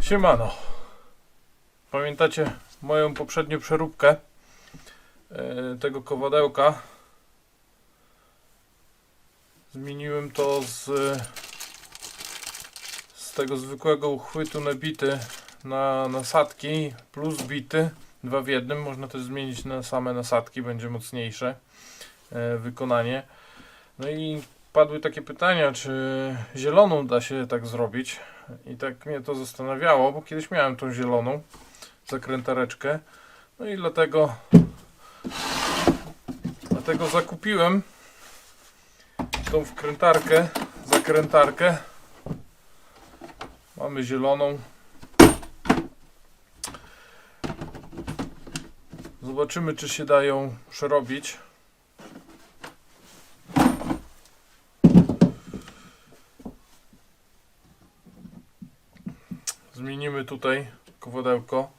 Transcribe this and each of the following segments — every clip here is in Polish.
Siemano. Pamiętacie moją poprzednią przeróbkę e, tego kowadełka? Zmieniłem to z, z tego zwykłego uchwytu na bity na nasadki plus bity. Dwa w jednym. Można też zmienić na same nasadki, będzie mocniejsze e, wykonanie. No i padły takie pytania, czy zieloną da się tak zrobić. I tak mnie to zastanawiało, bo kiedyś miałem tą zieloną zakrętareczkę. No i dlatego dlatego zakupiłem tą wkrętarkę, zakrętarkę. Mamy zieloną. Zobaczymy, czy się da ją przerobić. Zmienimy tutaj kowadełko.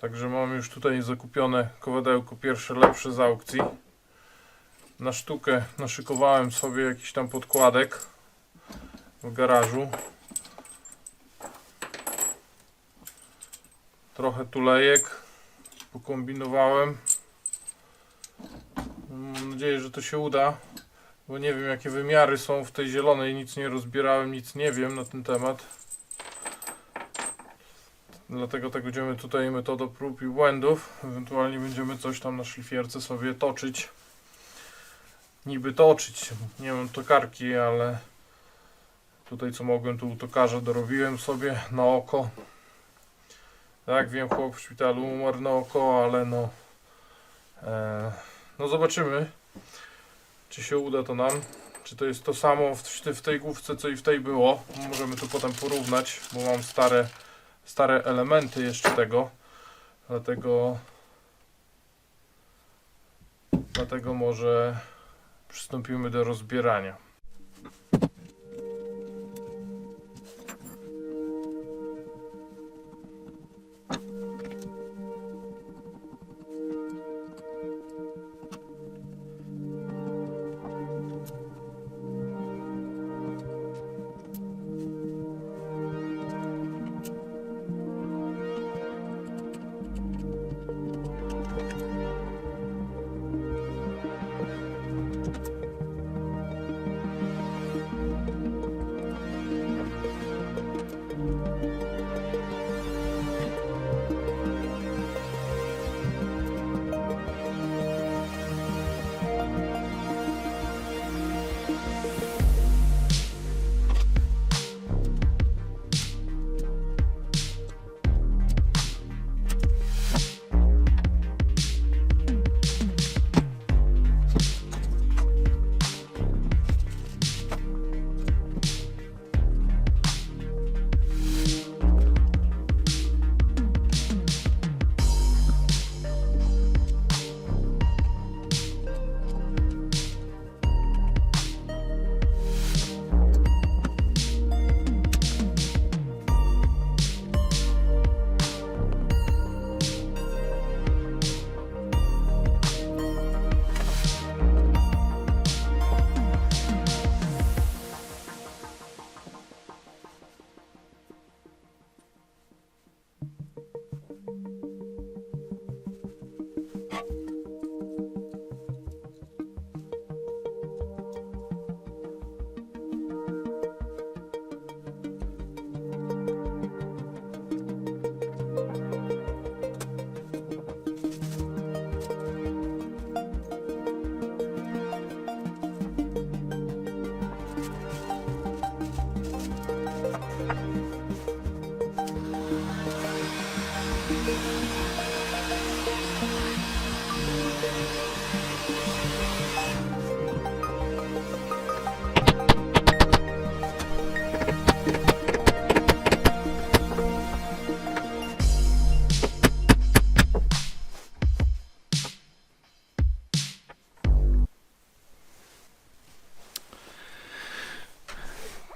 Także mam już tutaj zakupione kowadełko pierwsze lepsze z aukcji. Na sztukę naszykowałem sobie jakiś tam podkładek w garażu. Trochę tulejek pokombinowałem. Mam nadzieję, że to się uda, bo nie wiem jakie wymiary są w tej zielonej. Nic nie rozbierałem, nic nie wiem na ten temat. Dlatego tak będziemy tutaj metodą prób i błędów. Ewentualnie będziemy coś tam na szlifierce sobie toczyć. Niby toczyć. Nie mam tokarki, ale tutaj co mogłem tu tokarza dorobiłem sobie na oko. Tak, wiem, chłop w szpitalu umarł na oko, ale no e, no zobaczymy czy się uda to nam. Czy to jest to samo w, w tej główce, co i w tej było. Możemy to potem porównać, bo mam stare stare elementy jeszcze tego. Dlatego dlatego może przystąpimy do rozbierania.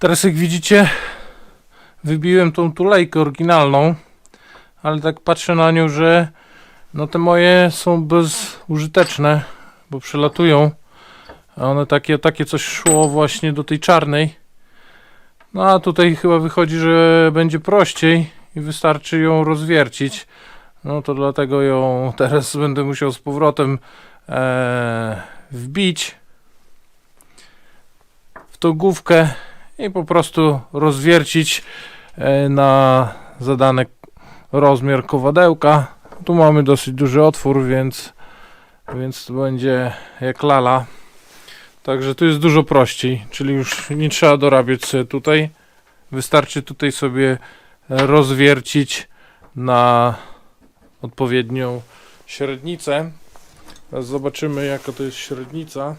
Teraz jak widzicie wybiłem tą tulejkę oryginalną, ale tak patrzę na nią, że No te moje są bezużyteczne, bo przelatują. A one takie, takie coś szło właśnie do tej czarnej. No a tutaj chyba wychodzi, że będzie prościej i wystarczy ją rozwiercić. No to dlatego ją teraz będę musiał z powrotem e, wbić w tą główkę i po prostu rozwiercić e, na zadany rozmiar kowadełka. Tu mamy dosyć duży otwór, więc, więc to będzie jak lala. Także tu jest dużo prościej, czyli już nie trzeba dorabiać sobie tutaj. Wystarczy tutaj sobie rozwiercić na odpowiednią średnicę. Teraz zobaczymy jaka to jest średnica,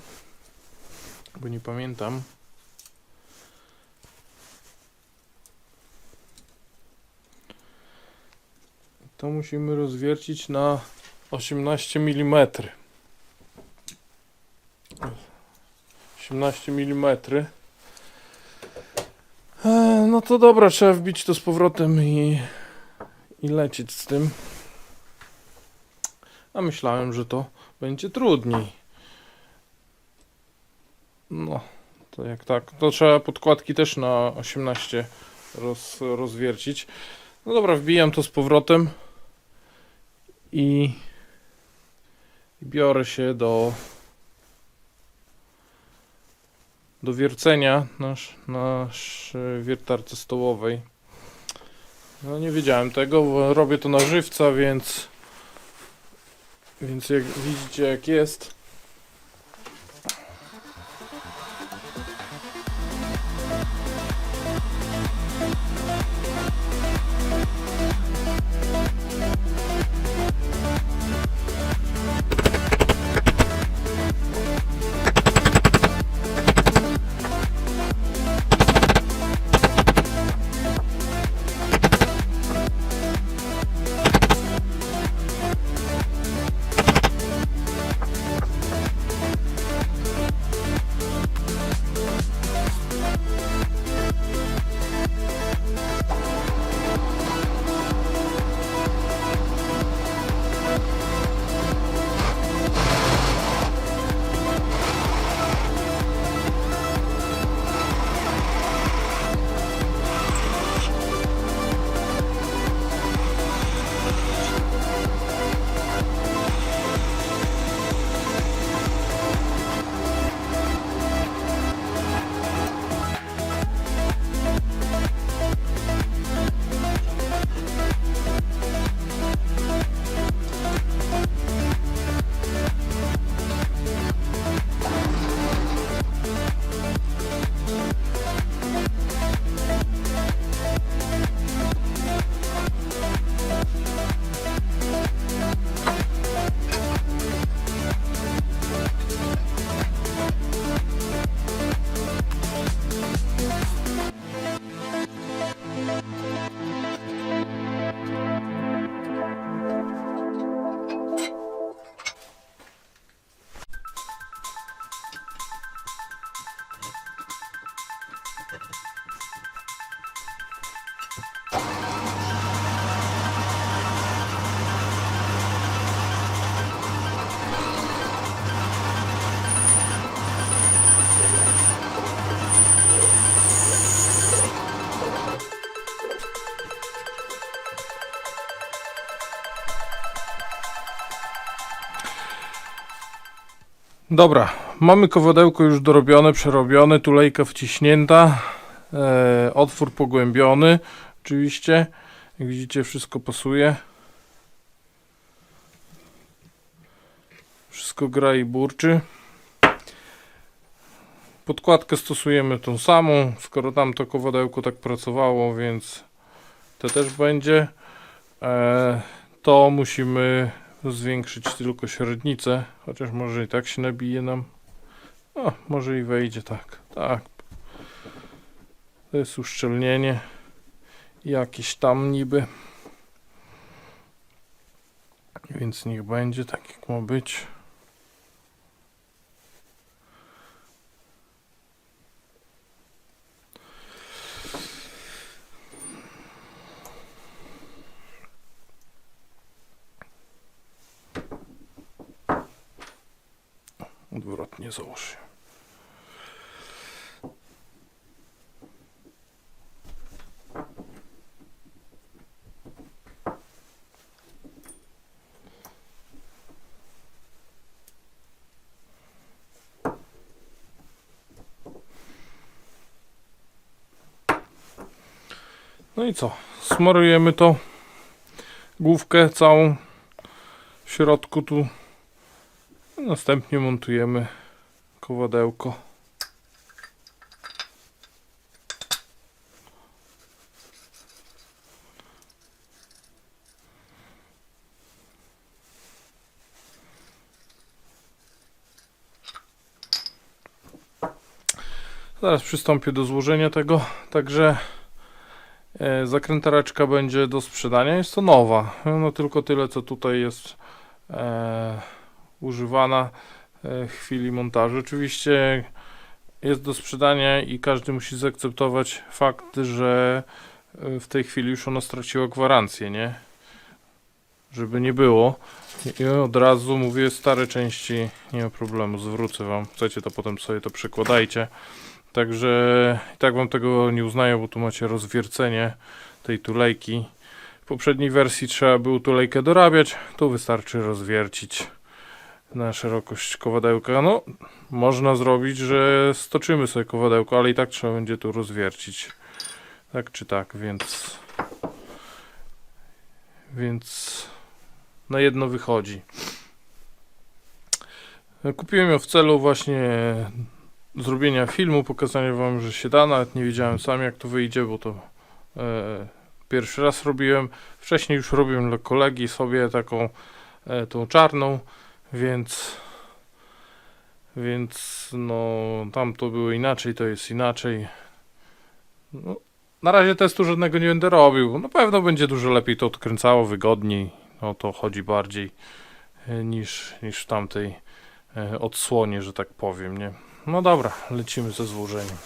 bo nie pamiętam. To musimy rozwiercić na 18 mm. 18 mm. No to dobra, trzeba wbić to z powrotem i, i lecieć z tym. A myślałem, że to będzie trudniej. No, to jak tak, to trzeba podkładki też na 18 roz, rozwiercić. No dobra, wbijam to z powrotem i biorę się do do wiercenia nasz, nasz e, wiertarce stołowej. No nie wiedziałem tego, bo robię to na żywca, więc więc jak widzicie jak jest. Dobra, mamy kowadełko już dorobione, przerobione, tulejka wciśnięta, e, otwór pogłębiony, oczywiście, jak widzicie wszystko pasuje. Wszystko gra i burczy. Podkładkę stosujemy tą samą, skoro tam to kowadełko tak pracowało, więc to też będzie. E, to musimy zwiększyć tylko średnicę, chociaż może i tak się nabije nam. O, może i wejdzie tak. Tak. To jest uszczelnienie. Jakieś tam niby. Więc niech będzie tak jak ma być. Odwrotnie załóż. No i co? Smarujemy to główkę całą w środku tu. Następnie montujemy kowadełko. Zaraz przystąpię do złożenia tego, także e, zakrętareczka będzie do sprzedania. Jest to nowa, no tylko tyle co tutaj jest e, używana chwili montażu. Oczywiście jest do sprzedania i każdy musi zaakceptować fakt, że e, w tej chwili już ona straciła gwarancję, nie? Żeby nie było. I od razu mówię, stare części nie ma problemu, zwrócę wam. Chcecie to potem sobie to przekładajcie. Także i tak wam tego nie uznaję, bo tu macie rozwiercenie tej tulejki. W poprzedniej wersji trzeba było tulejkę dorabiać, tu wystarczy rozwiercić na szerokość kowadełka. No, można zrobić, że stoczymy sobie kowadełko, ale i tak trzeba będzie tu rozwiercić. Tak czy tak, więc więc na jedno wychodzi. Kupiłem ją w celu właśnie zrobienia filmu, pokazania wam, że się da. Nawet nie wiedziałem sam jak to wyjdzie, bo to e, pierwszy raz robiłem. Wcześniej już robiłem dla kolegi sobie taką e, tą czarną, więc więc no tam to było inaczej, to jest inaczej. No, na razie testu żadnego nie będę robił. Na pewno będzie dużo lepiej to odkręcało, wygodniej. O to chodzi bardziej e, niż, niż w tamtej e, odsłonie, że tak powiem, nie? No dobra, lecimy ze złożeniem.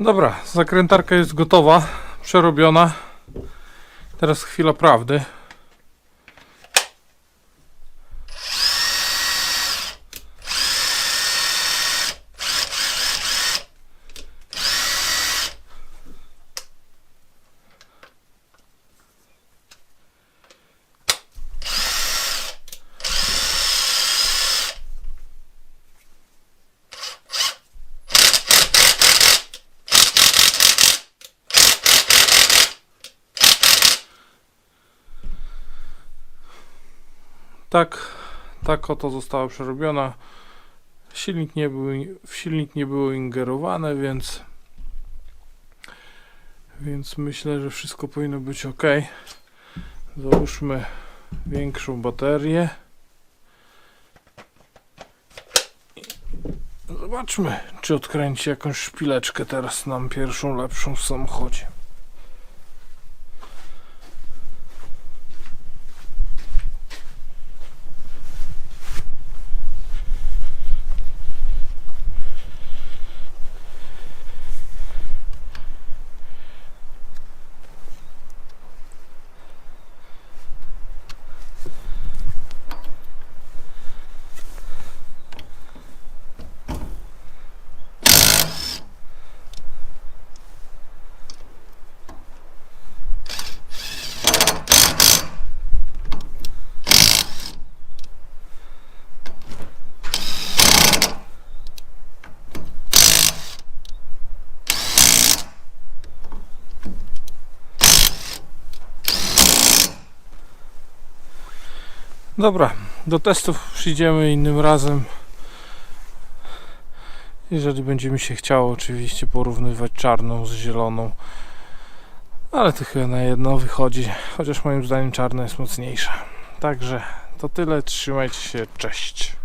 Dobra, zakrętarka jest gotowa, przerobiona. Teraz chwila prawdy. Tak, oto została przerobiona. Silnik nie był, w silnik nie było ingerowane, więc więc myślę, że wszystko powinno być ok. Załóżmy większą baterię. Zobaczmy, czy odkręci jakąś szpileczkę teraz nam pierwszą, lepszą w samochodzie. Dobra, do testów przyjdziemy innym razem. Jeżeli będzie mi się chciało, oczywiście porównywać czarną z zieloną. Ale to chyba na jedno wychodzi, chociaż moim zdaniem czarna jest mocniejsza. Także to tyle, trzymajcie się, cześć.